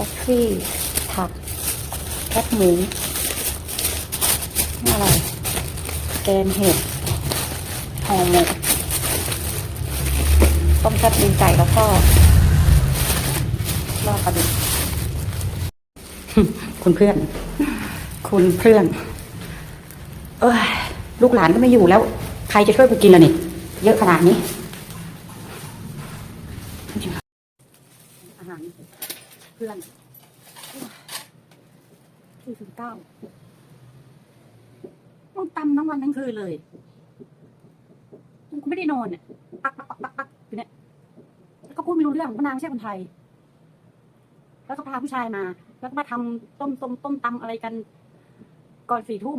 คอฟฟี่ผักแคบหมูนี่อะไรแกงเห็ดห่อหมกต้มแซ่บตีนไก่แล้วก็ลาบปลาดุกคุณเพื่อน คุณเพื่อน เอ้ยลูกหลานก็ไม่อยู่แล้ว ใครจะช่วยกูกินล่ะนี่ เยอะขนาดนี้อาหาร เพื่อนสี่สิบเก้าต้องตำทั้งวันทั้งคืนเลยกูไม่ได้นอนเนี่ยปักปักปักปักปักอยู่เนี่ยแล้วก็พูดไม่รู้เรื่องเพราะนางไม่ใช่คนไทย แล้วก็พาผู้ชายมา แล้วก็มาทำต้มต้มต้มตำอะไรกัน ก่อนสี่ทุ่ม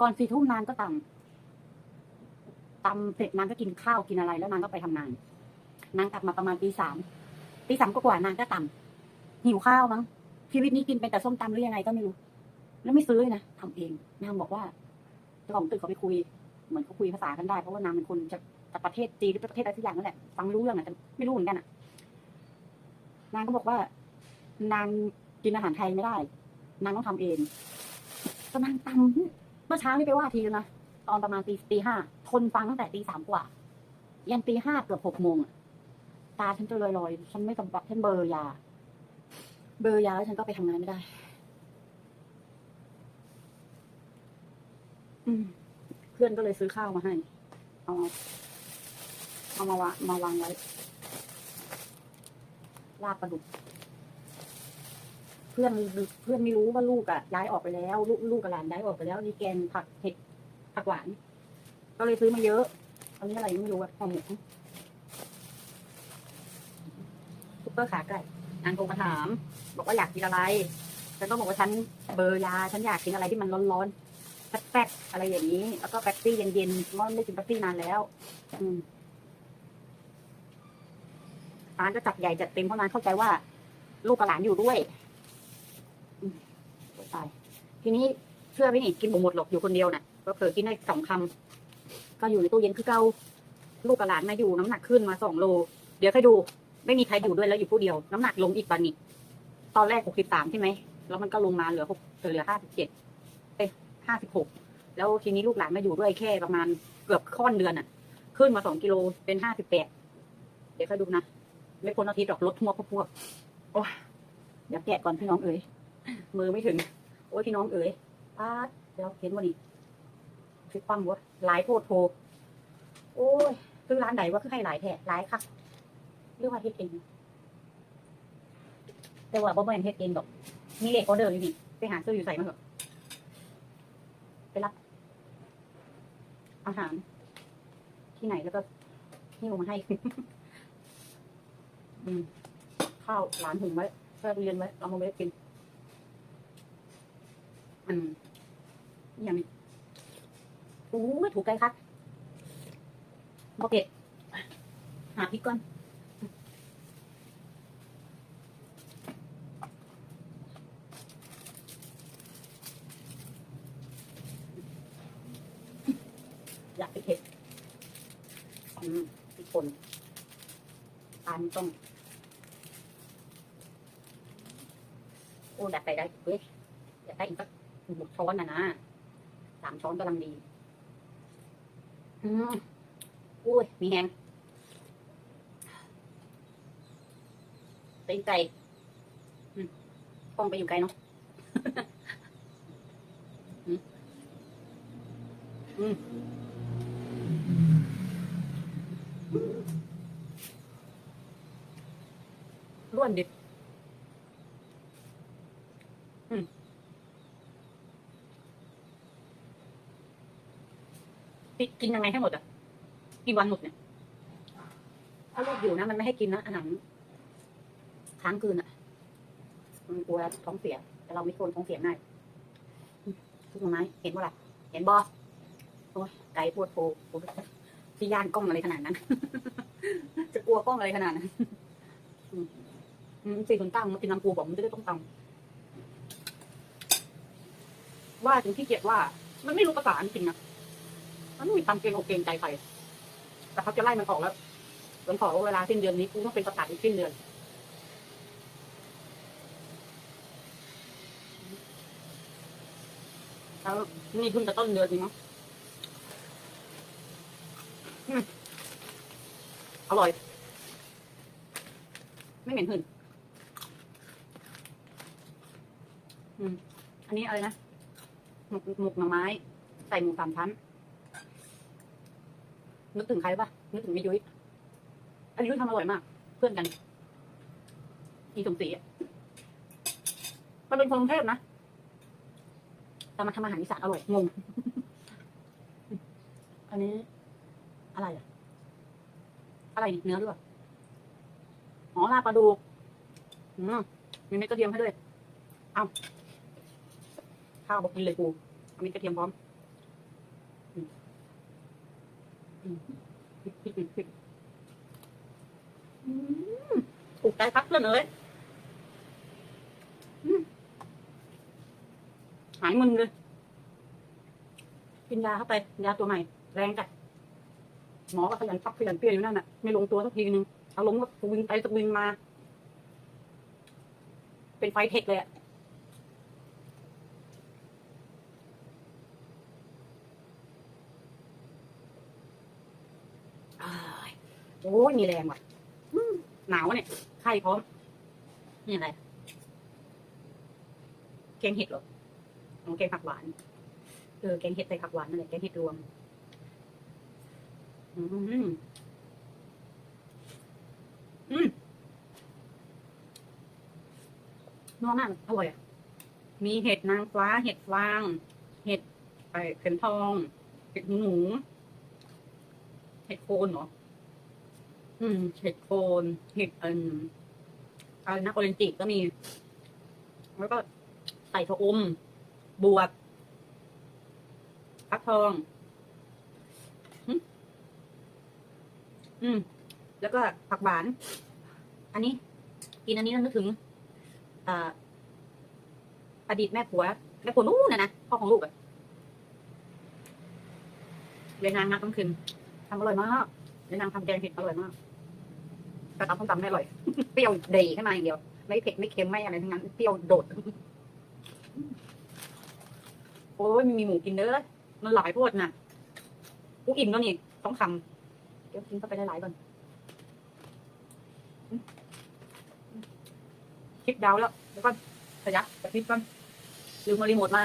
ก่อนสี่ทุ่มนางก็ตำตำเสร็จนางก็กินข้าวกินอะไร แล้วนางก็ไปทำงานนางกลับมาประมาณตีสาม ตีสามก็กว่านางก็ต่ำหิวข้าวมั้งชีวิตนี้กินเป็นแต่ส้มตำหรือยังไงก็ไม่รู้ แล้วไม่ซื้อนะทำเองนางบอกว่าเจ้าของตึกเขาไปคุย เหมือนเขาคุยภาษากันได้เพราะว่านางเป็นคนจากจากประเทศจีนหรือประเทศอะไรสักอย่างนั่นแหละฟังรู้เรื่องอะแต่ไม่รู้เหมือนกันอะ นางก็บอกว่า นางกินอาหารไทยไม่ได้ นางต้องทำเองก็นางตำเมื่อเช้านี่ไปว่าทีแล้วนะตอนประมาณตีตีห้าทนฟังตั้งแต่ตีสามกว่า ยันตีห้าเกือบหกโมงอะ ตาฉันจะลอยๆฉันไม่สำบักฉันเบอร์ยา เบอร์ยาแล้วฉันก็ไปทำงานไม่ได้ อืม เพื่อนก็เลยซื้อข้าวมาให้ เอาเอามาวางมาวางไว้ลาบปลาดุกเพื่อนเพื่อนไม่รู้ว่าลูกอะย้ายออกไปแล้ว ลูกลูกกับหลานย้ายออกไปแล้วนี่แกงผักเห็ดผักหวาน ก็เลยซื้อมาเยอะอันนี้อะไรไม่รู้อะห่อหมู กซุปเปอร์ขาไก่นางโทรมาถาม บอกว่าอยากกินอะไร ฉันก็บอกว่าฉันเบอร์ยา ฉันอยากกินอะไรที่มันร้อนๆแป๊กๆอะไรอย่างนี้ แล้วก็แป๊กซี่เย็นๆม่อนไม่ได้กินแป๊กซี่นานแล้ว อืมร้านก็จัดใหญ่จัดเต็มเพราะร้านเข้าใจว่า ลูกกับหลานอยู่ด้วยอืมตายทีนี้เชื่อไหมนี่กินหมดหรอกอยู่คนเดียวน่ะ ก็เผลอกินได้สองคำก็อยู่ในตู้เย็นคือเก่าลูกกับหลานมาอยู่น้ำหนักขึ้นมาสองโล เดี๋ยวค่อยดู ไม่มีใครอยู่ด้วยแล้วอยู่ผู้เดียว น้ำหนักลงอีกตอนนี้ตอนแรกหกสิบสามใช่ไหมแล้วมันก็ลงมาเหลือหกเหลือห้าสิบเจ็ดเอ้ห้าสิบหกแล้วทีนี้ลูกหลานมาอยู่ด้วยแค่ประมาณเกือบค่อนเดือนอะ ขึ้นมาสองกิโลเป็นห้าสิบแปดเดี๋ยวค่อยดูนะไม่พ้นอาทิตย์หรอกลดทั่วพวกโอ้ยเดี๋ยวแกะก่อนพี่น้องเอ๋ยมือไม่ถึง โอ้ยพี่น้องเอ๋ยป้าเดี๋ยวเห็นวันนี้ฟิตปังวะหลายโพดโพโอ้ยคือร้านไหนว่าคือให้หลายแท้หลายค่ะ รียกว่าเฮ็ดเองแต่ว่าบ่แม่นเฮ็ดเองดอก มีเลขออเดอร์อยู่นี่ไปหาซื้ออยู่ใส่มาเถอะไปรับ อาหาร ที่ไหนแล้วก็หิ้วมาให้ อืมข้าวหลานหุงไว้แช่ตู้เย็นไว้เอามาไว้กิน อืมอย่างนี้โอ้ถูกใจครับโอเคหาพริกก่อน อยากไปเผ็ด อืมพริกป่นตาลต้องโอ้อยากใส่ได้เว้ยอยากได้อีกสักหกช้อนนะนะสามช้อนกำลังดี อืมอุ้ย มีแหงตีนไก่ป้องไปอยู่ไกลเนาะอืมอืมร่ วนดิกินยังไงให้หมดอะ กี่วันหมดเนี่ย ถ้าลูกอยู่นะ มันไม่ให้กินนะอาหารค้างคืนอะ มันกลัวท้องเสีย แต่เราไม่ควรท้องเสียง่ายทุกคนไหมเห็นว่าล่ะ เห็นบอโอ้ยไก่ปวดโผล่ที่ย่านกล้องอะไรขนาดนั้น จะกลัวกล้องอะไรขนาดนั้น สี่คนตั้งมันเป็นน้ำปูบอกมันจะได้ต้องตำว่าถึงที่เกียจว่า มันไม่รู้ภาษาจริงนะมันไม่มีความเกรงอกเกรงใจไคแต่เขาจะไล่มันออกแล้วผมขอเวลาสิ้นเดือนนี้กูต้องเป็นประกาศอีกสิ้นเดือนแล้วนี่เพิ่งจะต้นเดือนจริงมั้งอร่อย ไม่เหม็นหืน อืม อันนี้อะไรนะ หมกหมกหน่อไม้ ใส่หมูสามชั้น นึกถึงใครปะนึกถึงพี่ยุ้ยอันนี้ยุ้ยทำอร่อยมาก เพื่อนกัน อีสมศรีอะมันเป็นคนกรุงเทพนะ แต่มาทำอาหารอีสานอร่อย งง อันนี้ อะไรอะอะไรเนื้อหรือเปล่า อ๋อลาปลาดุกอืมมีเม็ดกระเทียมให้ด้วย เอา ข้าวบอกกินเลยกูเอาม็ดกระเทียมพร้อมถูกใจพักเพื่อนเอืมหายมึนเลย กินยาเข้าไป ยาตัวใหม่ แรงจัดหมอก็ขยันปักขยันเปลี่ยนอยู่นั่นน่ะ ไม่ลงตัวสักทีนึงเอารมณ์ก็วิ่งไปสวิงมา เป็นไฟเทคเลยอะอ้าย โอ้ยมีแรงว่ะหนาวเนี่ยไข้พร้อม นี่อะไรแกงเห็ดเหรออ๋อแกงผักหวาน เออแกงเห็ดใส่ผักหวานนั่นแหละแกงเห็ดรวม อืมอืมนัวมากอร่อยอะ มีเห็ดนางฟ้า เห็ดฟาง เห็ดไอเข็มทอง เห็ดหนู ห็ดโคนเหรอ อืม เห็ดโคนเห็ดเอินอะไรนะโอเรนจิก็มี แล้วก็ใส่ชะอม บวบฟักทองอืมอืม แล้วก็ผักหวาน อันนี้ กินอันนี้แล้วนึกถึงอ่าอดีตแม่ผัวแม่ผัวนู้นนะนะพ่อของลูกอะเรียนนางนักต้องคืน ทำอร่อยมากเรียนนางทำแกงเผ็ดอร่อยมากแต่ตำส้มตำไม่อร่อย เปรี้ยวเดยขึ้นมาอย่างเดียว ไม่เผ็ดไม่เค็มไม่อะไรทั้งนั้น เปรี้ยวโดด โอ้ยมีหมูกินเด้อมันหลายโพดน่ะกูอิ่มแล้วนี่ต้องคำเดี๋ยวกินเข้าไปหลายๆก่อนคลิปดาวแล้วแล้วก็ขยับกับคลิปก่อนลืมมารีโมทมา